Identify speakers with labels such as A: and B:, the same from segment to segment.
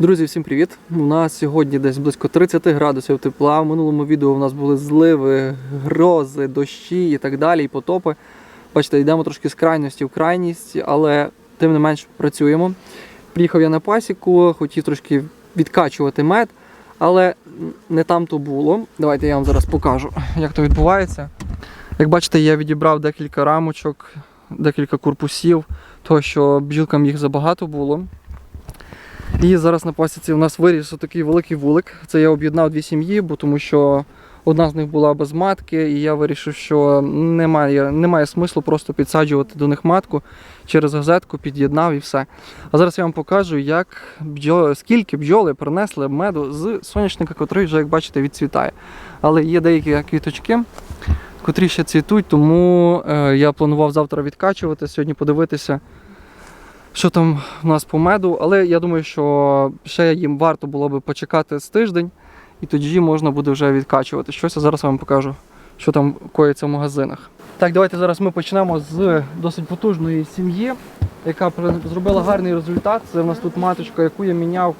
A: Друзі, всім привіт! У нас сьогодні десь близько 30 градусів тепла. В минулому відео у нас були зливи, грози, дощі і так далі, і потопи. Бачите, йдемо трошки з крайності в крайність, але тим не менш працюємо. Приїхав я на пасіку, хотів трошки відкачувати мед, але не там то було. Давайте я вам зараз покажу, як то відбувається. Як бачите, я відібрав декілька рамочок, декілька корпусів, того що бджілкам їх забагато було. І зараз на пасіці у нас виріс такий великий вулик. Це я об'єднав дві сім'ї, бо тому що одна з них була без матки, і я вирішив, що немає, немає смислу просто підсаджувати до них матку через газетку, під'єднав і все. А зараз я вам покажу, як бджоли, скільки бджоли принесли меду з соняшника, котрий вже, як бачите, відцвітає. Але є деякі квіточки, котрі ще цвітуть, тому е, я планував завтра відкачувати, сьогодні подивитися що там у нас по меду, але я думаю, що ще їм варто було би почекати з тиждень, і тоді можна буде вже відкачувати. Щось я зараз вам покажу, що там коїться в магазинах. Так, давайте зараз ми почнемо з досить потужної сім'ї, яка зробила гарний результат. Це в нас тут маточка, яку я міняв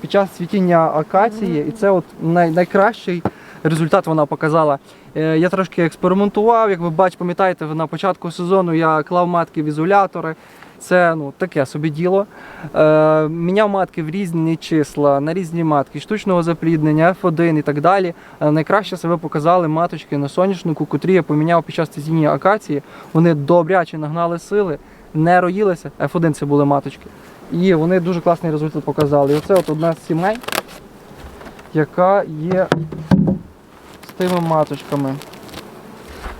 A: під час цвітіння акації, і це от най- найкращий результат вона показала. Е, Я трошки експериментував, як ви бачите, пам'ятаєте, на початку сезону я клав матки в ізолятори. Це ну, таке собі діло. Е, міняв матки в різні числа, на різні матки, штучного запліднення, F1 і так далі. Е, найкраще себе показали маточки на соняшнику, котрі я поміняв під час цвітіння акації. Вони добряче нагнали сили, не роїлися. F1 це були маточки. І вони дуже класний результат показали. І оце от одна з сімей, яка є з тими маточками.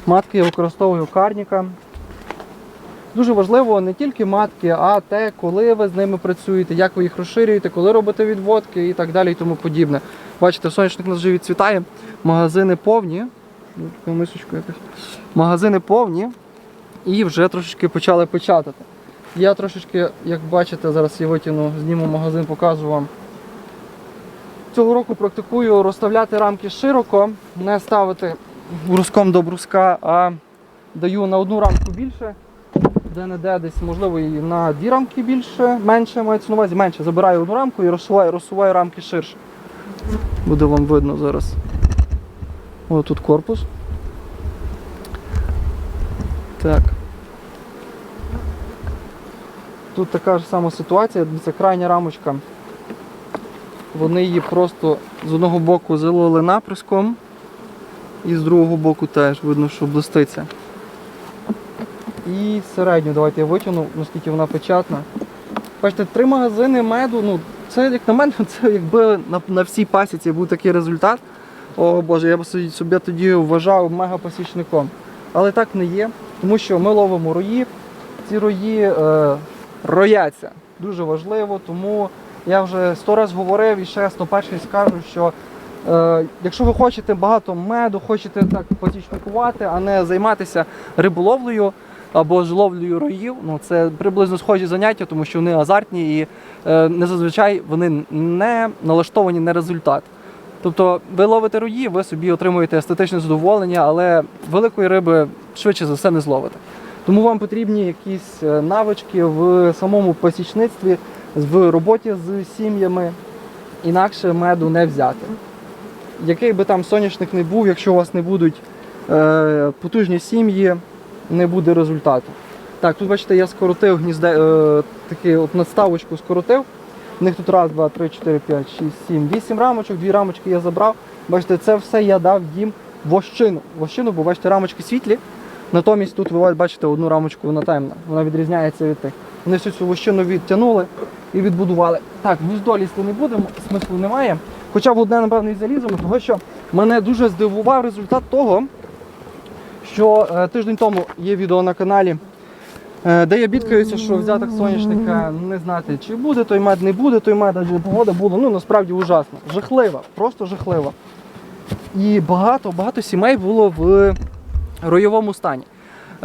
A: Матки я використовую карніка. Дуже важливо не тільки матки, а те, коли ви з ними працюєте, як ви їх розширюєте, коли робите відводки і так далі і тому подібне. Бачите, сонячник у нас вже відцвітає, магазини повні. Така мисочка якась. Магазини повні і вже трошечки почали печатати. Я трошечки, як бачите, зараз я витягну, зніму магазин, покажу вам. Цього року практикую розставляти рамки широко, не ставити бруском до бруска, а даю на одну рамку більше, де-не-де десь, можливо, і на дві рамки більше, менше мається на увазі, менше. Забираю одну рамку і розсуваю, розсуваю рамки ширше. Буде вам видно зараз. Ось тут корпус. Так. Тут така ж сама ситуація, це крайня рамочка. Вони її просто з одного боку залили наприском, і з другого боку теж видно, що блиститься. І середню давайте я витягну, наскільки вона печатна. Бачите, три магазини меду, ну це як на мене, це якби на, на всій пасіці був такий результат. О Боже, я б собі- тоді вважав мегапасічником. Але так не є, тому що ми ловимо рої. Ці рої е, рояться. Дуже важливо, тому я вже сто раз говорив і ще сто перший скажу, що е, якщо ви хочете багато меду, хочете так посічникувати, а не займатися риболовлею або ж ловлею роїв, ну це приблизно схожі заняття, тому що вони азартні і е, не зазвичай вони не налаштовані на результат. Тобто ви ловите рої, ви собі отримуєте естетичне задоволення, але великої риби швидше за все не зловите. Тому вам потрібні якісь е, навички в самому посічництві, в роботі з сім'ями, інакше меду не взяти. Який би там соняшник не був, якщо у вас не будуть е, потужні сім'ї, не буде результату. Так, тут бачите, я скоротив гнізде, е, таки от надставочку скоротив. У них тут раз, два, три, чотири, п'ять, шість, сім, вісім рамочок, дві рамочки я забрав. Бачите, це все я дав їм вощину. Вощину, бо бачите, рамочки світлі. Натомість тут ви бачите одну рамочку, вона темна. Вона відрізняється від тих. Вони всю цю вощину відтягнули і відбудували. Так, гніздо лізти не будемо, смислу немає. Хоча в одне, напевно, і заліземо, тому що мене дуже здивував результат того, що е, тиждень тому є відео на каналі, е, де я бідкаюся, що взяток соняшника не знати, чи буде той мед, не буде той мед, адже погода була ну насправді ужасна. Жахлива, просто жахлива. І багато, багато сімей було в ройовому стані.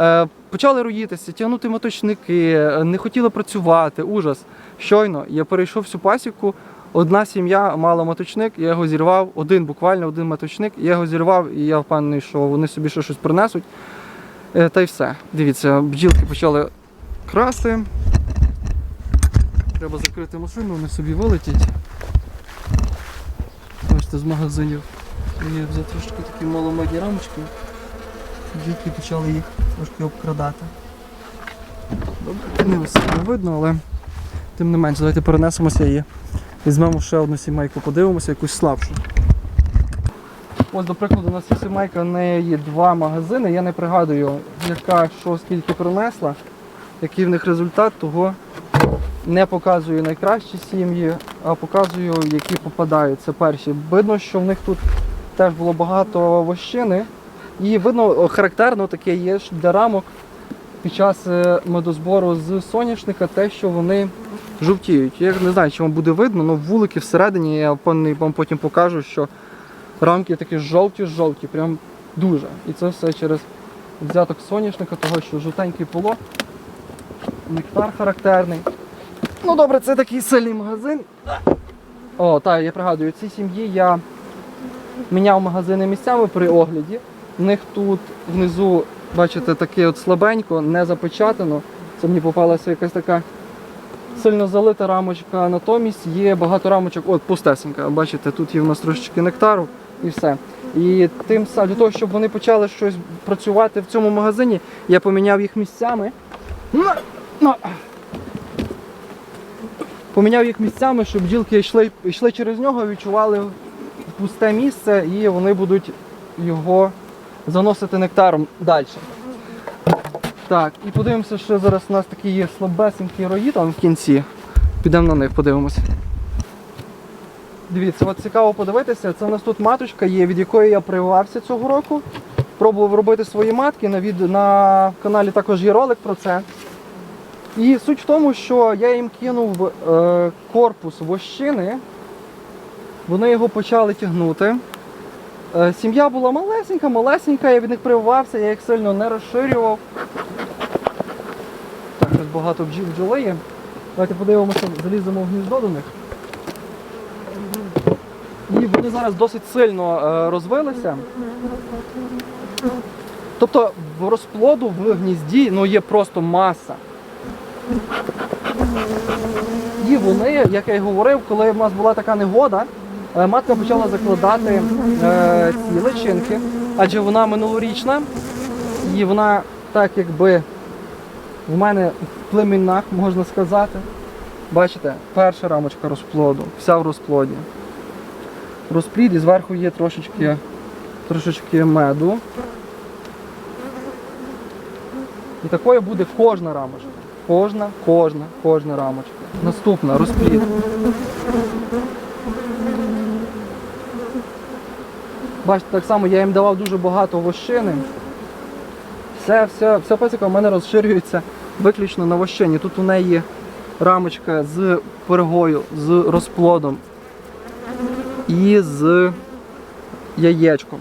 A: Е, Почали роїтися, тягнути моточники, не хотіли працювати, ужас. Щойно я перейшов всю пасіку. Одна сім'я мала моточник, я його зірвав, один буквально один моточник, я його зірвав і я впевнений, що вони собі ще щось принесуть. Е, Та й все. Дивіться, бджілки почали красти. Треба закрити машину, вони собі вилетять. бачите, з магазинів. Є вже трошки такі маломедні рамочки. Дітки почали їх трошки обкрадати. Добре, не видно, але тим не менше, давайте перенесемося і візьмемо ще одну сімейку, подивимося, якусь слабшу. Ось, до прикладу, у нас є сімейка, в неї є два магазини. Я не пригадую, яка що скільки принесла, який в них результат, того не показую найкращі сім'ї, а показую, які попадають. Це перші. Видно, що в них тут теж було багато вощини. І видно, характерно таке є для рамок під час е, медозбору з соняшника те, що вони жовтіють. Я не знаю, чи вам буде видно, але вулики всередині, я вам потім покажу, що рамки такі жовті-жовті, прям дуже. І це все через взяток соняшника, того, що жовтенький поло, нектар характерний. Ну добре, це такий сильний магазин. О, так, я пригадую, цій сім'ї я міняв магазини місцями при огляді. У них тут внизу, бачите, таке от слабенько, не запечатано. Це мені попалася якась така сильно залита рамочка. Натомість є багато рамочок, от пустесенька. Бачите, тут є в нас трошечки нектару і все. І тим для того, щоб вони почали щось працювати в цьому магазині, я поміняв їх місцями. Поміняв їх місцями, щоб бджілки йшли, йшли через нього, відчували пусте місце і вони будуть його заносити нектаром далі. Так, і подивимося, що зараз у нас такі є слабесенькі рої там в кінці. Підемо на них, подивимося. Дивіться, от цікаво подивитися, це у нас тут маточка є, від якої я прививався цього року. Пробував робити свої матки. На, від... на каналі також є ролик про це. І суть в тому, що я їм кинув е, корпус вощини, вони його почали тягнути. Е, сім'я була малесенька, малесенька, я від них прививався, я їх сильно не розширював. Так, ось багато бджоли є. Давайте подивимося, заліземо в гніздо до них. І вони зараз досить сильно е, розвилися. Тобто в розплоду в гнізді ну, є просто маса. І вони, як я й говорив, коли в нас була така негода, матка почала закладати е, ці личинки, адже вона минулорічна, і вона так якби в мене в племінах, можна сказати. Бачите, перша рамочка розплоду, вся в розплоді. Розплід і зверху є трошечки, трошечки меду. І такою буде кожна рамочка. Кожна, кожна, кожна рамочка. Наступна розплід. Бачите, так само я їм давав дуже багато вощини. Все, все, вся пасіка в мене розширюється виключно на вощині. Тут у неї рамочка з пергою, з розплодом і з яєчком.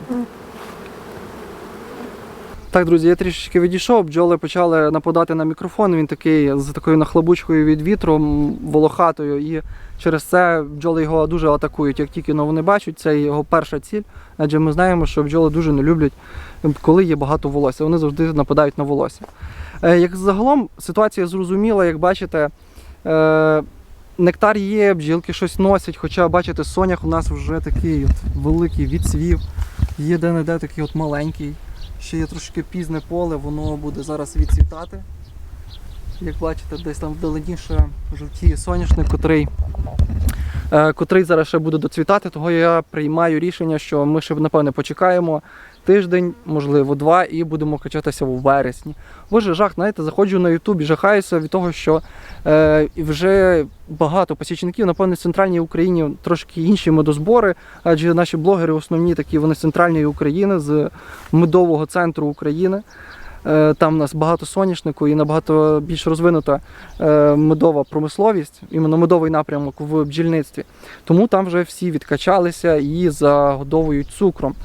A: Так, друзі, я трішечки відійшов, бджоли почали нападати на мікрофон. Він такий з такою нахлобучкою від вітру, волохатою, і через це бджоли його дуже атакують. Як тільки вони бачать, це його перша ціль. Адже ми знаємо, що бджоли дуже не люблять, коли є багато волосся. Вони завжди нападають на волосся. Е, Як загалом ситуація зрозуміла, як бачите, е, нектар є, бджілки щось носять, хоча бачите, сонях у нас вже такий от великий відсвів, є де-не-де такий от маленький. Ще є трошки пізне поле, воно буде зараз відцвітати. Як бачите, десь там вдалині ще жовтіє соняшник, котрий, е, котрий зараз ще буде доцвітати, того я приймаю рішення, що ми ще напевне почекаємо тиждень, можливо, два, і будемо качатися у вересні. Боже, жах, знаєте, заходжу на Ютуб і жахаюся від того, що е, вже багато посічників, напевне, в центральній Україні трошки інші медозбори, адже наші блогери основні такі вони з центральної України, з медового центру України. Е, Там у нас багато соняшнику і набагато більш розвинута е, медова промисловість, іменно медовий напрямок в бджільництві. Тому там вже всі відкачалися і загодовують цукром.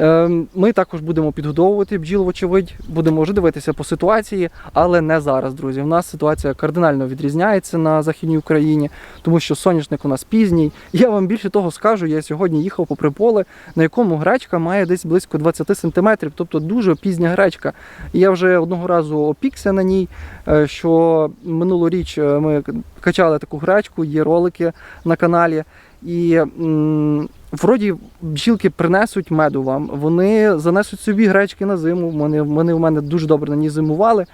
A: Е, Ми також будемо підгодовувати бджіл, вочевидь, будемо вже дивитися по ситуації, але не зараз, друзі. У нас ситуація кардинально відрізняється на Західній Україні, тому що соняшник у нас пізній. Я вам більше того скажу, я сьогодні їхав попри поле, на якому гречка має десь близько 20 сантиметрів, тобто дуже пізня гречка. Я вже одного разу опікся на ній, е, що минулоріч е, ми качали таку гречку, є ролики на каналі. І вроді бджілки принесуть меду вам, вони занесуть собі гречки на зиму. Вони, вони в мене дуже добре на ній зимували.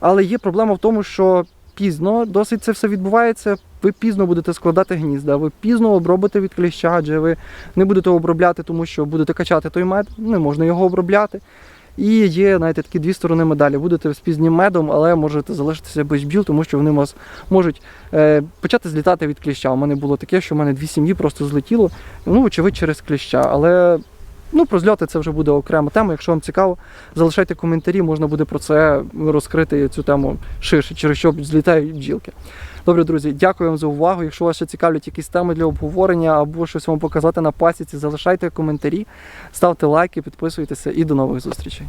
A: Але є проблема в тому, що пізно досить це все відбувається. Ви пізно будете складати гнізда, ви пізно обробите від кліща, адже ви не будете обробляти, тому що будете качати той мед, не можна його обробляти. І є, знаєте, такі дві сторони медалі. Будете з пізнім медом, але можете залишитися без біл, тому що вони вас можуть е, почати злітати від кліща. У мене було таке, що в мене дві сім'ї просто злетіло, ну, очевидь, через кліща. Але ну, про зльоти це вже буде окрема тема. Якщо вам цікаво, залишайте коментарі, можна буде про це розкрити цю тему ширше, через що злітають бджілки. Добре, друзі, дякую вам за увагу. Якщо вас ще цікавлять якісь теми для обговорення або щось вам показати на пасіці, залишайте коментарі, ставте лайки, підписуйтеся і до нових зустрічей.